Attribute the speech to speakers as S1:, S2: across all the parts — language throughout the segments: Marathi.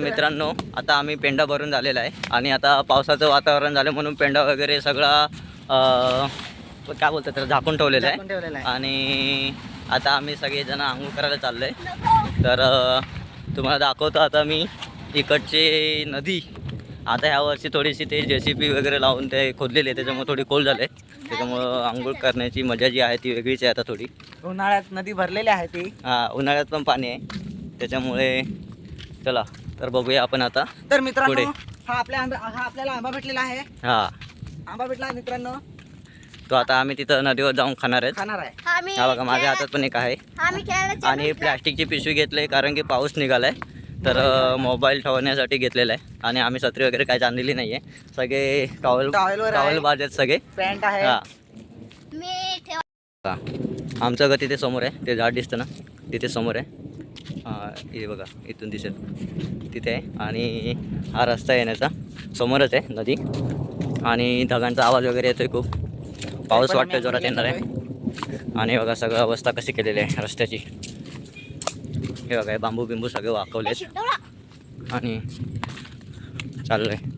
S1: मित्रांनो आता आम्ही पेंडा भरून झालेला आहे आणि आता पावसाचं वातावरण झालं म्हणून पेंडा वगैरे सगळा काय बोलतात त्याला झाकून ठेवलेलं आहे.
S2: ठेवलेला आहे.
S1: आणि आता आम्ही सगळेजण आंघोळ करायला चाललो आहे तर तुम्हाला दाखवतो आता मी इकडची नदी. आता ह्या वर्षी थोडीशी ते जे सी पी वगैरे लावून ते खोदलेली आहे त्याच्यामुळे थोडी खोल झालं. आहे त्याच्यामुळं आंघोळ करण्याची मजा जी आहे ती वेगळीच आहे आता थोडी.
S2: उन्हाळ्यात नदी भरलेली आहे ती.
S1: हा उन्हाळ्यात पण पाणी आहे. त्याच्यामुळे चला. तर बघूया आपण आता
S2: तर मित्रांनो
S1: पुढे.
S2: हा आपल्या आंबा हा आपल्याला आंबा भेटलेला आहे.
S1: हा.
S2: आंबा भेटला आहे मित्रांनो.
S1: तो आता आम्ही तिथं नदीवर जाऊन खाणार आहेत.
S2: खाणार आहे.
S3: आम्ही
S1: हा बघा माझ्या हातात पण एक आहे.
S3: आम्ही खेळायला
S1: आणि प्लॅस्टिकची पिशवी घेतली कारण की पाऊस निघालाय. तर अ, मोबाईल ठेवण्यासाठी घेतलेला आहे. आणि आम्ही छत्री वगैरे काय आणलेली नाही आहे सगळे टॉवेल
S2: आहे.
S1: टॉवेल बाज आहेत सगळे.
S2: पॅन्ट आहे.
S1: हा.
S3: मी ठेव
S1: हा. आमचं घर तिथे समोर आहे. ते झाड दिसतं ना. तिथे समोर आहे. हे बघा इथून दिसेल. तिथे आहे. आणि हा रस्ता येण्याचा समोरच आहे नदी. आणि ढगांचा आवाज वगैरे येतोय खूप. पाऊस
S2: वाटतो
S1: जोरात येणार आहे. आणि बघा सगळं अवस्था कशी केलेली आहे रस्त्याची. हे बघा बांबू बिंबू सगळे वाकवलेत.
S3: शिकवला
S1: आणि चाललंय.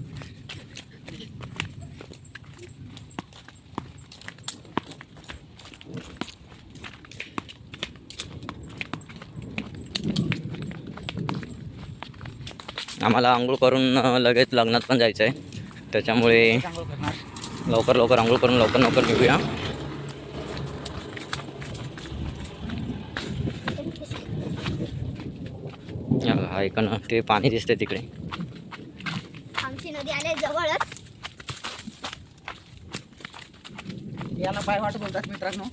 S1: आम्हाला आंघोळ करून लगेच लग्नात पण जायचं आहे त्याच्यामुळे लवकर लवकर आंघोळ करून लवकर लवकर निघूया. या बघा, हा इकडनं ते पाणी दिसते तिकडे.
S3: आमची नदी आले जवळच.
S2: याला पाय वाट बोलतात मित्रांनो.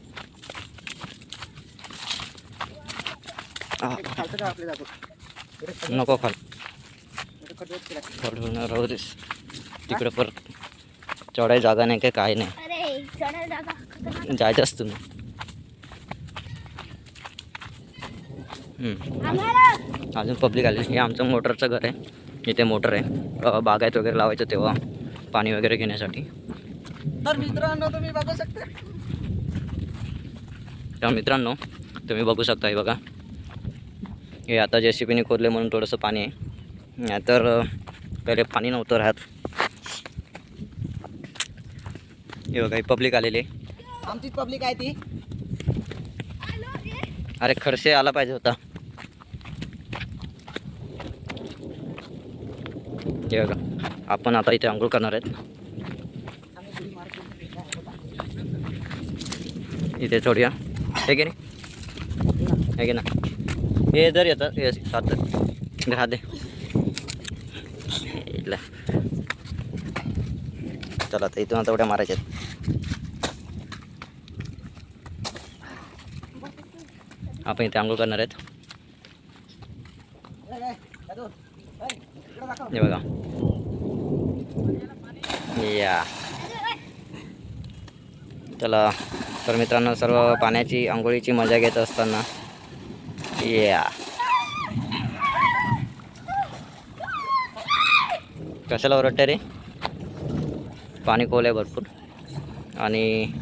S1: नको खाल.
S2: खड्डे आहेत
S1: तिकडे परत चढाय जागा नाही काय काय नाही. जायचंच तुम्ही. अजून पब्लिक आली हे आमचं मोटरचं घर आहे. इथे मोटर आहे. बागायत वगैरे लावायचं तेव्हा पाणी वगैरे घेण्यासाठी.
S2: तर मित्रांनो तुम्ही बघू शकता.
S1: तर मित्रांनो तुम्ही बघू शकता हे बघा. हे आता जे सी पीने खोदले म्हणून थोडंसं पाणी आहे. नाहीतर पहिले पाणी नव्हतं राहत. हे बघा हे पब्लिक आलेले
S2: आमची पब्लिक आहे ती.
S1: अरे खडसे आला पाहिजे होता. हे बघा आपण आता इथे आंघोळ करणार आहेत. इथे सोडूया हे की नाही? हे की ना हे जर येतं हे सात दे चला आता इथून आता उड्या मारायच्या आपण इथे आंघोळ करणार आहेत. हे बघा. या. चला तर मित्रांनो सर्व पाण्याची आंघोळीची मजा घेत असताना. या. कशाला ओरडते रे? पाणी खोल आहे भरपूर. आणि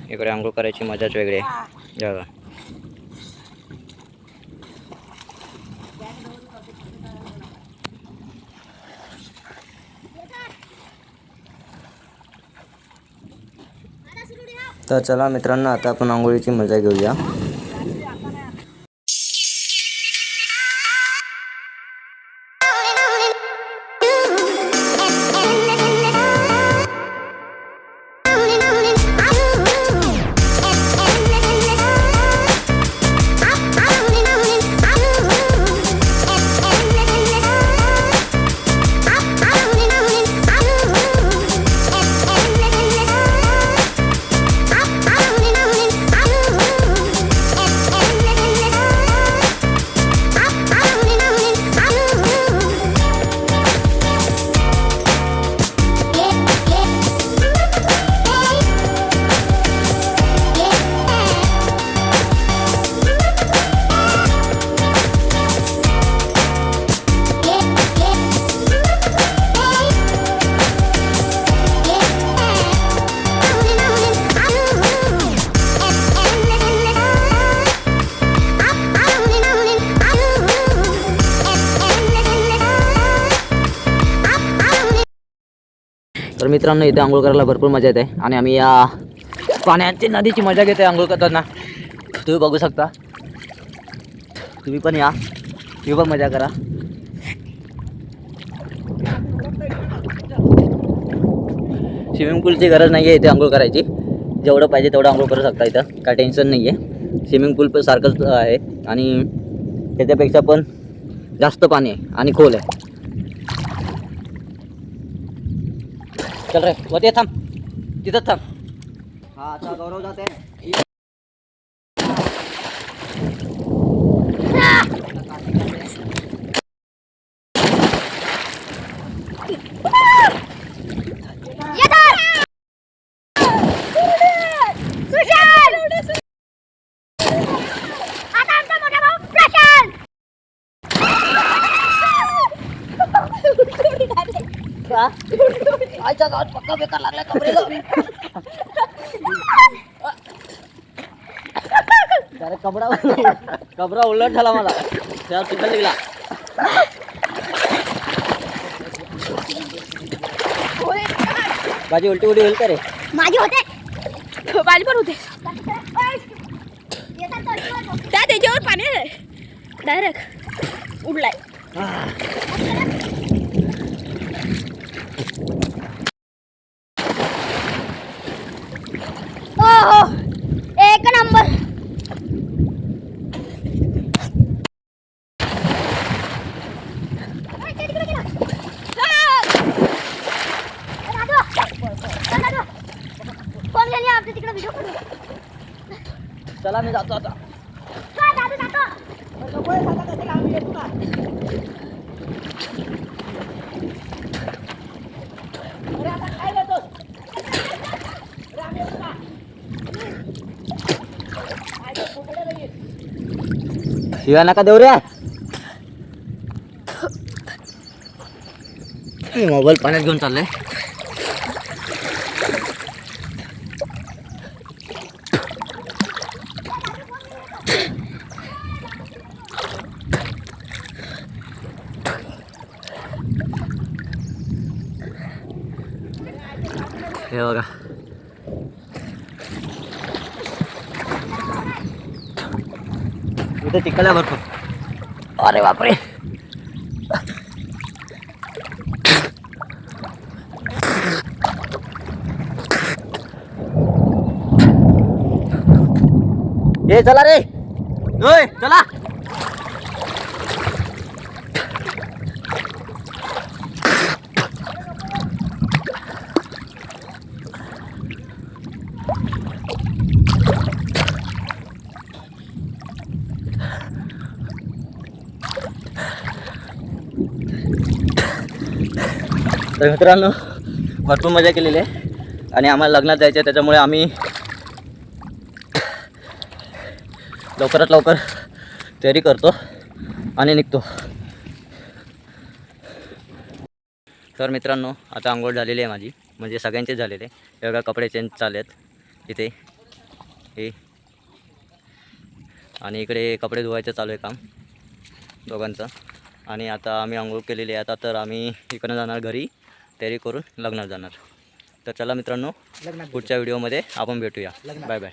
S1: इकडे आंघोळ करायची मजाच वेगळी आहे. जागा तर चला मित्रांनो आता आपण आंघोळीची मजा घेऊया. तर मित्रांनो इथे आंघोळ करायला भरपूर मजा येते आणि आम्ही या पाण्याची नदीची मजा घेते आंघोळ करताना. तुम्ही बघू शकता. तुम्ही पण या. तुम्ही पण मजा करा. स्विमिंग पूलची गरज नाही आहे इथे आंघोळ करायची. जेवढं पाहिजे तेवढं आंघोळ करू शकता इथं. काय टेन्शन नाही आहे स्विमिंग पूल पण सारखंच आहे. आणि त्याच्यापेक्षा पण जास्त पाणी आहे आणि खोल आहे. चल रे वरती ये थांब. तिथंच थांब.
S2: हा आता गौरव जाते.
S3: आता
S2: आईच्या गावात पक्का बेकार लागला कपडे
S1: अरे कपडा कपडा उलट झाला मला. त्यावर चिखल निघला. भाजी उलटी उलटी होईल का रे?
S3: माझी होते.
S4: माझी पण होते. त्या त्याच्यावर पाणी डायरेक्ट उडलाय
S3: हो हो एक नंबर फोन घेऊन या तिकडे व्हिडिओ करू
S1: चला मी जातो. आता
S3: हा,
S1: शिव्या नका देऊ रे. मोबाईल पाण्यात घेऊन चाललंय. हे बघा इथे तिकडे भरपूर. अरे बापरे. ए चला रे. चला. तर मित्रांनो भरपूर मजा केलेली आहे. आणि आम्हाला लग्नात जायचं आहे त्याच्यामुळे आम्ही लवकरात लवकर तयारी करतो आणि निघतो. तर मित्रांनो आता आंघोळ झालेली आहे माझी. म्हणजे सगळ्यांचेच झालेले हे कपडे चेंज चालले आहेत. इथे. हे. आणि इकडे कपडे धुवायचं चालू आहे काम. दोघांचं. आणि आता आम्ही आंघोळ केलेली आहे. आता तर आम्ही इकडनं जाणार घरी. तयारी करून लग्नात जाणार. तर चला मित्रांनो पुढच्या व्हिडिओमध्ये आपण भेटूया. Bye bye.